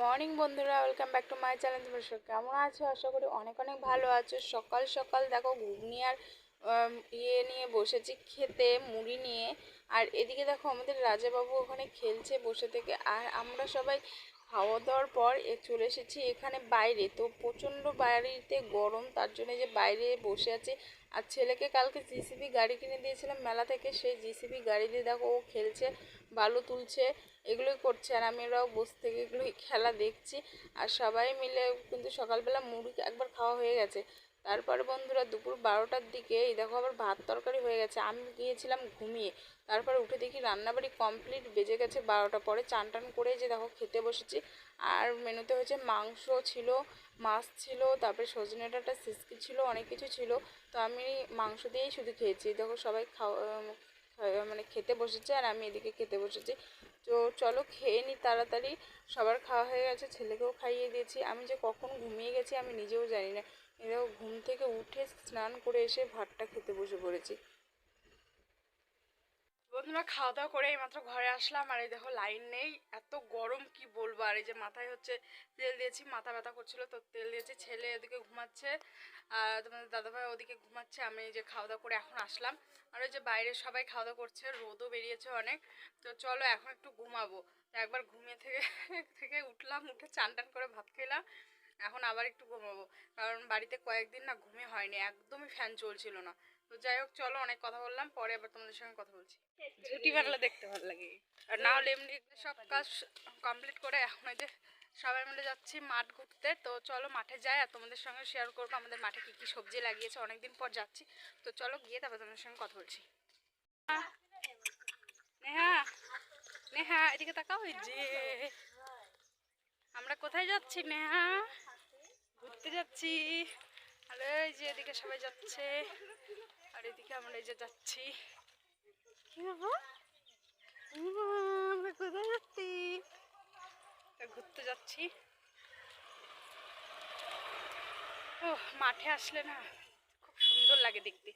Morning বন্ধুরা, welcome back to my channel. তোমরা সব কেমন আছো? আশা করি অনেক অনেক ভালো আছো। সকাল সকাল দেখো, ঘুগনি আর ইয়ে নিয়ে বসেছি খেতে, মুড়ি নিয়ে। আর এদিকে দেখো, আমাদের রাজাবাবু ওখানে খেলছে বসে থেকে। আর আমরা সবাই খাওয়া দাওয়ার পর এ চলে এসেছি এখানে বাইরে। তো প্রচণ্ড বাড়িতে গরম, তার জন্য যে বাইরে বসে আছে। আর ছেলেকে কালকে জিসিবি গাড়ি কিনে দিয়েছিলাম মেলা থেকে, সেই জিসিবি গাড়ি দিয়ে দেখো ও খেলছে, বালু তুলছে, এগুলোই করছে। আর আমি ওরাও বসে থেকে এগুলোই খেলা দেখছি। আর সবাই মিলে কিন্তু সকালবেলা মুড়ি একবার খাওয়া হয়ে গেছে। তারপরে বন্ধুরা দুপুর বারোটার দিকে, এই দেখো আবার ভাত তরকারি হয়ে গেছে, আমি গিয়েছিলাম ঘুমিয়ে। তারপরে উঠে দেখি রান্নাবাড়ি কমপ্লিট, বেজে গেছে বারোটা পরে, চান টান করে যে দেখো খেতে বসেছি। আর মেনুতে হয়েছে মাংস ছিল, মাছ ছিল, তারপরে সজনে ডাটা, সিসকি ছিল, অনেক কিছু ছিল। তো আমি মাংস দিয়েই শুধু খেয়েছি। দেখো সবাই খাওয়া মানে খেতে বসেছে আর আমি এদিকে খেতে বসেছি। তো চলো খেয়ে নিই তাড়াতাড়ি। সবার খাওয়া হয়ে গেছে, ছেলেকেও খাইয়ে দিয়েছি। আমি যে কখন ঘুমিয়ে গেছি আমি নিজেও জানি না। দেখো ঘুম থেকে উঠে স্নান করে এসে ভাতটা খেতে বসে পড়েছি। বন্ধুরা, খাওয়া দাওয়া করে এইমাত্র ঘরে আসলাম আর এই দেখো লাইন নেই। এত গরম, কি বলব? আর এই যে মাথায় হচ্ছে তেল দিয়েছি, মাথা ব্যথা করছিল, তো তেল দিয়েছি, ছেলে এদিকে ঘুমাচ্ছে, আর তোমাদের দাদাভাই ওদিকে ঘুমাচ্ছে, আমি যে খাওয়া দাওয়া করে এখন আসলাম। আর ওই যে বাইরে সবাই খাওয়া দাওয়া করছে, রোদও বেরিয়েছে অনেক, তো চলো এখন একটু ঘুমাবো। তো একবার ঘুমিয়ে থেকে থেকে উঠলাম, উঠে চান টান করে ভাত খেলাম এখন আবার একটু ঘুমাবো। কারণ বাড়িতে কয়েকদিন না ঘুমে হয়নি একদমই ফ্যান চলছিল না। তো যাই হোক চলো অনেক কথা বললাম পরে আবার তোমাদের সঙ্গে কথা বলছি। ঝুটি বাংলা দেখতে ভালো লাগে। আর না হলে এমনি সব কাজ কমপ্লিট করে এখন যে সবাই মিলে যাচ্ছি মাঠ ঘুরতে। তো চলো মাঠে যাই আর তোমাদের সঙ্গে শেয়ার করব আমাদের মাঠে কি কি সবজি লাগিয়েছে। অনেকদিন পর যাচ্ছি। তো চলো গিয়ে তারপর তোমাদের সঙ্গে কথা বলছি। নেহা নেহা এদিকে তাকাও যে। আমরা কোথায় যাচ্ছি নেহা? ঘুরতে যাচ্ছি। আর এই যে এদিকে সবাই যাচ্ছে। আর এদিকে আমরা এই যে যাচ্ছি। কি কোথায় যাচ্ছি? ঘুরতে যাচ্ছি। ও মাঠে আসলে না খুব সুন্দর লাগে দেখতে।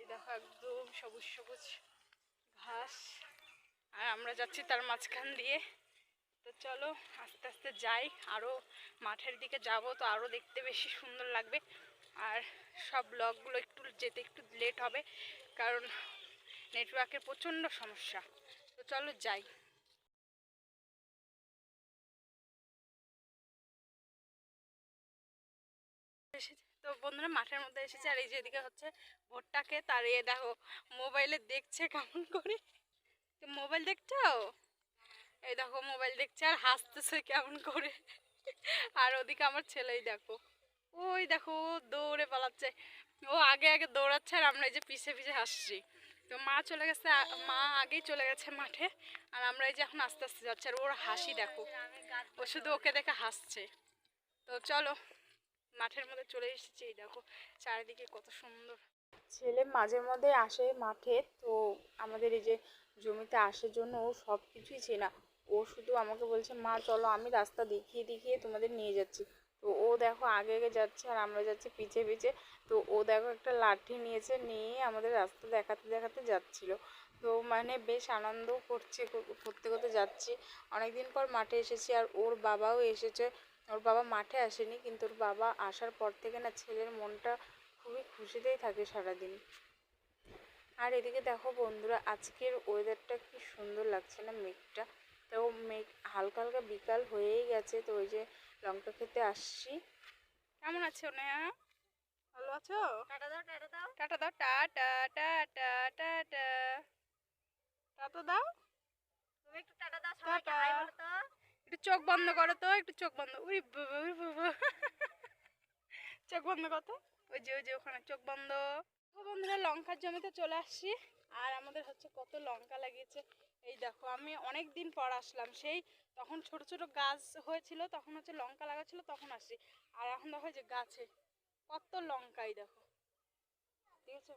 এই দেখো একদম সবুজ সবুজ ঘাস। আর আমরা যাচ্ছি তার মাঝখান দিয়ে। তো চলো আস্তে আস্তে যাই। আরও মাঠের দিকে যাব তো আরও দেখতে বেশি সুন্দর লাগবে। আর সব ব্লগগুলো একটু যেতে একটু লেট হবে, কারণ নেটওয়ার্কের প্রচণ্ড সমস্যা। তো চলো যাই। তো বন্ধুরা, মাঠের মধ্যে এসেছে আর এই যে এদিকে হচ্ছে ভোটটাকে তার এ দেখো, মোবাইলে দেখছে কেমন করে। তো মোবাইল দেখছ? এই দেখো মোবাইল দেখছে আর হাসতেছে কেমন করে। আর ওদিকে আমার ছেলেই দেখো। ওই দেখো দৌড়ে পালাচ্ছে। ও আগে আগে দৌড়াচ্ছে আর আমরা এই যে পিছে পিছে হাসছি। তো মা চলে গেছে, মা আগেই চলে গেছে মাঠে। আর আমরা এই যে এখন আস্তে আস্তে যাচ্ছি, আর ওর হাসি দেখো। ও শুধু ওকে দেখে হাসছে। তো চলো, মাঠের মধ্যে চলে এসেছি, এই দেখো। চারিদিকে কত সুন্দর। ছেলে মাঝে মধ্যে আসে মাঠে, তো আমাদের এই যে জমিতে আসার জন্য ও সব কিছুই চেনা। ও শুধু আমাকে বলছে, মা, চলো, আমি রাস্তা দেখিয়ে দেখিয়ে তোমাদের নিয়ে যাচ্ছি। তো ও দেখো আগে আগে যাচ্ছে আর আমরা যাচ্ছি পিছে পিছে। তো ও দেখো একটা লাঠি নিয়েছে, নিয়ে আমাদের রাস্তা দেখাতে দেখাতে যাচ্ছিল। তো মানে বেশ আনন্দ করছে কর- করতে করতে যাচ্ছি। অনেকদিন পর মাঠে এসেছি আর ওর বাবাও এসেছে। ওর বাবা মাঠে আসেনি, কিন্তু ওর বাবা আসার পর থেকে না ছেলের মনটা খুবই খুশিতেই থাকে সারাদিন। আর এদিকে দেখো বন্ধুরা, আজকের ওয়েদারটা কি সুন্দর লাগছে না মেঘটা। তো মেঘ হালকা হালকা বিকাল হয়েই গেছে তো ওই যে লঙ্কা খেতে আসছি। কেমন আছো নেয়া? ভালো আছো? টাটা দাও টাটা দাও। টাটা দাও টাটা টাটা টাটা। টাটা দাও। তুমি একটু টাটা দাও সবাইকে। হাই বলো তো। একটু চোখ বন্ধ করো তো একটু চোখ বন্ধ। উরি বাবা উরি বাবা চোখ বন্ধ কর তো। ওই যে ওই যে ওখানে চোখ বন্ধ। ও বন্ধুরা লঙ্কার জমিতে চলে আসছি। আর আমাদের হচ্ছে কত লঙ্কা লাগিয়েছে। এই দেখো, আমি অনেক দিন পর আসলাম, সেই তখন ছোট ছোট গাছ হয়েছিল, তখন হচ্ছে লঙ্কা লাগাচ্ছিল তখন আসি আর এখন দেখো যে গাছে কত লঙ্কাই দেখো। ঠিক আছে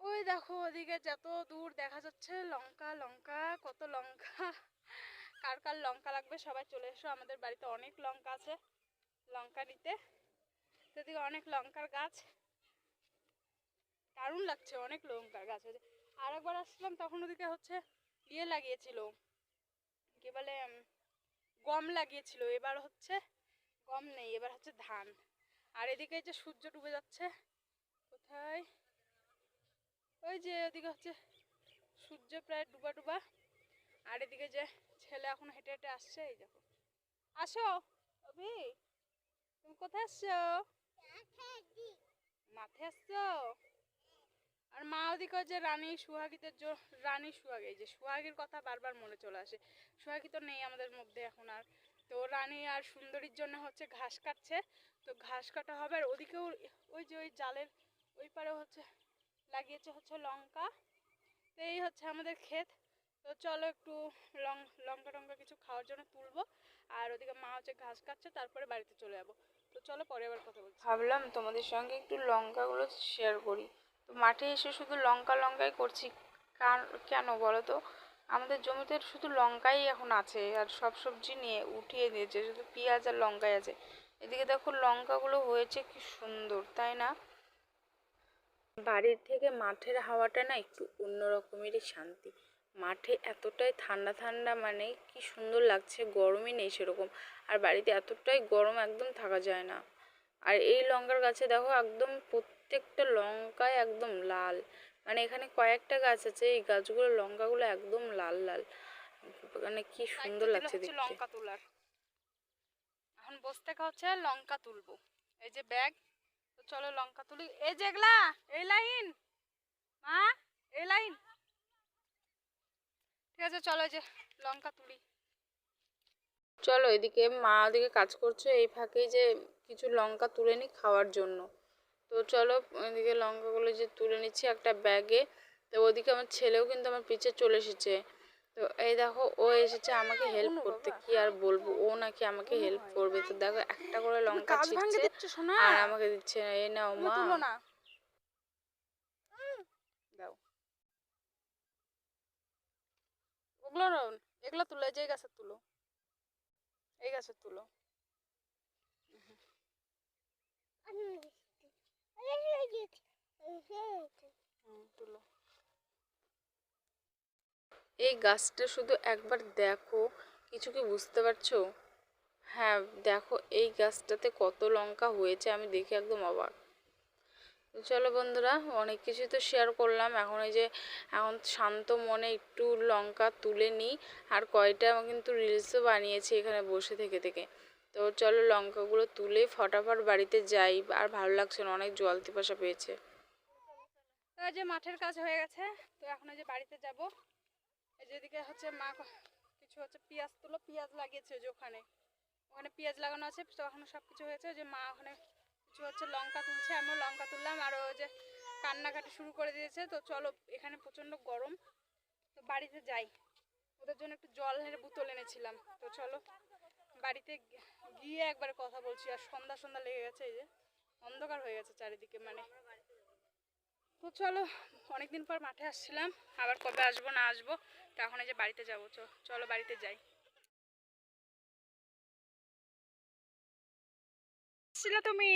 ওই দেখো, ওদিকে যত দূর দেখা যাচ্ছে, লঙ্কা লঙ্কা, কত লঙ্কা, কার কার লঙ্কা লাগবে, সবাই চলে এসো। আমাদের বাড়িতে অনেক লঙ্কা আছে, লঙ্কা নিতে। সেদিকে অনেক লঙ্কার গাছ। দারুণ লাগছে অনেক লঙ্কার গাছ হয়েছে। আর একবার আসলাম তখন ওদিকে হচ্ছে ইয়ে লাগিয়েছিল কি বলে গম লাগিয়েছিল। এবার হচ্ছে গম নেই এবার হচ্ছে ধান। আর এদিকে যে সূর্য ডুবে যাচ্ছে কোথায়? ওই যে ওদিকে হচ্ছে সূর্য প্রায় ডুবা ডুবা। আর এদিকে যে ছেলে এখন হেঁটে হেঁটে আসছে এই দেখো। আসো অভি তুমি কোথায় আসছো? মাঠে আসছো? ওদিকে যে রানী সুহাগীদের জো- রানী সুহাগ যে সুহাগীর কথা বারবার মনে চলে আসে। সুহাগী তো নেই আমাদের মধ্যে এখন আর। তো রানী আর সুন্দরীর জন্য হচ্ছে ঘাস কাটছে। তো ঘাস কাটা হবে আর ওদিকেও ওই যে ওই জালের ওই পারে হচ্ছে লাগিয়েছে হচ্ছে লঙ্কা। তো এই হচ্ছে আমাদের ক্ষেত। তো চলো একটু লং, লঙ্কা টঙ্কা কিছু খাওয়ার জন্য তুলবো। আর ওদিকে মা হচ্ছে ঘাস কাটছে, তারপরে বাড়িতে চলে যাব। তো চলো পরে আবার কথা বলছি। ভাবলাম তোমাদের সঙ্গে একটু লঙ্কাগুলো শেয়ার করি। তো মাঠে এসে শুধু লঙ্কা লঙ্কাই করছি। কার- কেন বলো তো? আমাদের জমিতে শুধু লঙ্কাই এখন আছে, আর সব সবজি নিয়ে উঠিয়ে দিয়েছে, শুধু পেঁয়াজ আর লঙ্কাই আছে। এদিকে দেখো লঙ্কাগুলো হয়েছে কি সুন্দর, তাই না? বাড়ির থেকে মাঠের হাওয়াটা না একটু অন্য রকমেরই শান্তি। মাঠে এতটাই ঠান্ডা ঠান্ডা মানে কি সুন্দর লাগছে, গরমই নেই সেরকম। আর বাড়িতে এতটাই গরম একদম থাকা যায় না। আর এই লঙ্কার গাছে দেখো একদম প্রত্যেকটা লঙ্কায় একদম লাল। মানে এখানে কয়েকটা গাছ আছে এই গাছগুলো লঙ্কাগুলো একদম লাল লাল। মানে কি সুন্দর লাগছে দেখতে। লঙ্কা তোলার। এখন বসে থাকা হচ্ছে লঙ্কা তুলবো। এই যে ব্যাগ তো চলো লঙ্কা তুলি। এই যে এগুলা এই লাইন মা এই লাইন। ঠিক আছে চলো এই যে লঙ্কা তুলি। চলো এদিকে মা ওদিকে কাজ করছে এই ফাঁকে যে কিছু লঙ্কা তুলে নিই খাওয়ার জন্য। তো চলো এদিকে লঙ্কাগুলো যে তুলে নিচ্ছি একটা ব্যাগে তো ওদিকে আমার ছেলেও কিন্তু আমার পিছে চলে এসেছে। তো এই দেখো ও এসেছে আমাকে হেল্প করতে। কি আর বলব? ও নাকি আমাকে হেল্প করবে। তো দেখো একটা করে লঙ্কা ছিটছে আর আমাকে দিচ্ছে এই নাও তুমি মা। দাও। ওগুলো এগুলো তুলো যে গাছের তুলো। এই গাছে তুলো। তুলো। এই গাছটা শুধু একবার দেখো, কিছু কি বুঝতে পারছ? হ্যাঁ দেখো, এই গাছটাতে কত লঙ্কা হয়েছে, আমি দেখে একদম অবাক। চলো বন্ধুরা, অনেক কিছু তো শেয়ার করলাম। এখন এই যে, এখন শান্ত মনে একটু লঙ্কা তুলে নিই। আর কয়টা কিন্তু রিলসও বানিয়েছি এখানে বসে থেকে থেকে। তো চলো লঙ্কাগুলো তুলে ফটাফট বাড়িতে যাই। আর ভালো লাগছে না, অনেক জল পিপাসা পেয়েছে। তো যে মাঠের কাজ হয়ে গেছে। তো এখন যে বাড়িতে যাব। এই যেদিকে হচ্ছে মা কিছু হচ্ছে পেঁয়াজ তুলো, পেঁয়াজ লাগিয়েছে যে ওখানে। ওখানে পেঁয়াজ লাগানো আছে, তো ওখানে সব কিছু হয়েছে যে মা ওখানে কিছু হচ্ছে লঙ্কা তুলছে, আমিও লঙ্কা তুললাম। আর ওই যে কান্নাকাটি শুরু করে দিয়েছে, তো চলো এখানে প্রচণ্ড গরম। তো বাড়িতে যাই। ওদের জন্য একটু জলের বোতল এনেছিলাম। তো চলো বাড়িতে গিয়ে একবার কথা বলছি। আর সন্ধ্যা সন্ধ্যা লেগে গেছে এই যে, অন্ধকার হয়ে গেছে চারিদিকে মানে। তো চলো, অনেকদিন পর মাঠে আসছিলাম। আবার কবে আসব না আসব, তো এখন এই যে বাড়িতে যাব। চলো বাড়িতে যাই। আসছিলে তুমি?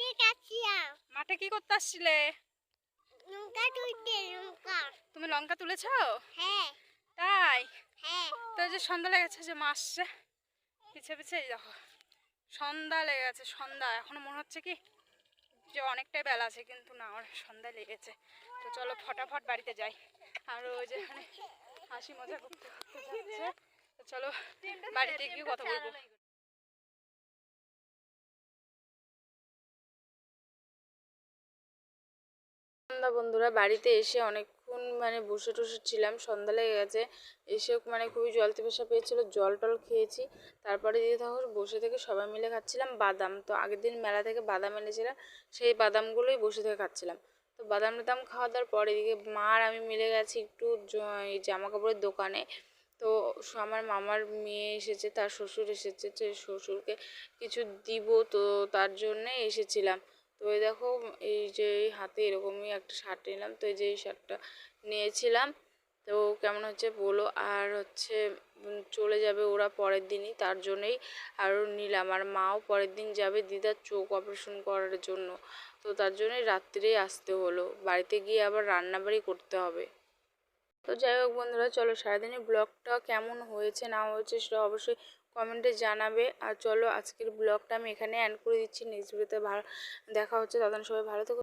দিক আসছিলাম মাঠে কি করতে আসছিলে? লঙ্কা তুলতে লঙ্কা। তুমি লঙ্কা তুলেছো? হ্যাঁ। তাই? হ্যাঁ। তো যে সন্ধ্যা লেগেছে যে মা আসছে। পিছে পিছে এই দেখো। সন্ধ্যা লেগে গেছে সন্ধ্যা। এখনও মনে হচ্ছে কি যে অনেকটাই বেলা আছে কিন্তু না অনেক সন্ধ্যা লেগেছে তো চলো ফটাফট বাড়িতে যাই। আর ওই যে এখানে হাসি মজা করতে করতে যাচ্ছে। তো চলো বাড়িতে গিয়ে কথা বলব। সন্ধ্যা বন্ধুরা, বাড়িতে এসে অনেকক্ষণ মানে বসে টসে ছিলাম, সন্ধ্যা লেগে গেছে। এসে মানে খুবই জল তেপাসা পেয়েছিল, জল টল খেয়েছি। তারপরে দিয়ে তখন বসে থেকে সবাই মিলে খাচ্ছিলাম বাদাম। তো আগের দিন মেলা থেকে বাদাম এনেছিলাম, সেই বাদামগুলোই বসে থেকে খাচ্ছিলাম। তো বাদাম টাদাম খাওয়া দাওয়ার পর এদিকে মা আর আমি মিলে গেছি একটু জামা কাপড়ের দোকানে। তো আমার মামার মেয়ে এসেছে, তার শ্বশুর এসেছে শ্বশুরকে কিছু দিব, তো তার জন্যে এসেছিলাম। তো এই দেখো, এই যে হাতে এরকমই একটা শার্ট নিলাম। তো এই যে এই শার্টটা নিয়েছিলাম। তো কেমন হচ্ছে বলো? আর হচ্ছে চলে যাবে ওরা পরের দিনই, তার জন্যই আরও নিলাম। আর মাও পরের দিন যাবে দিদার চোখ অপারেশন করার জন্য। তো তার জন্যই রাত্রেই আসতে হলো। বাড়িতে গিয়ে আবার রান্নাবাড়ি করতে হবে। তো যাই হোক বন্ধুরা, চলো সারাদিনের ব্লগটা কেমন হয়েছে না হয়েছে সেটা অবশ্যই কমেন্টে জানাবে। আর চলো আজকের ব্লগটা আমি এখানে অ্যান্ড করে দিচ্ছি। নেক্সট ভিডিওতে ভালো, দেখা হচ্ছে। তখন সবাই ভালো থেকো।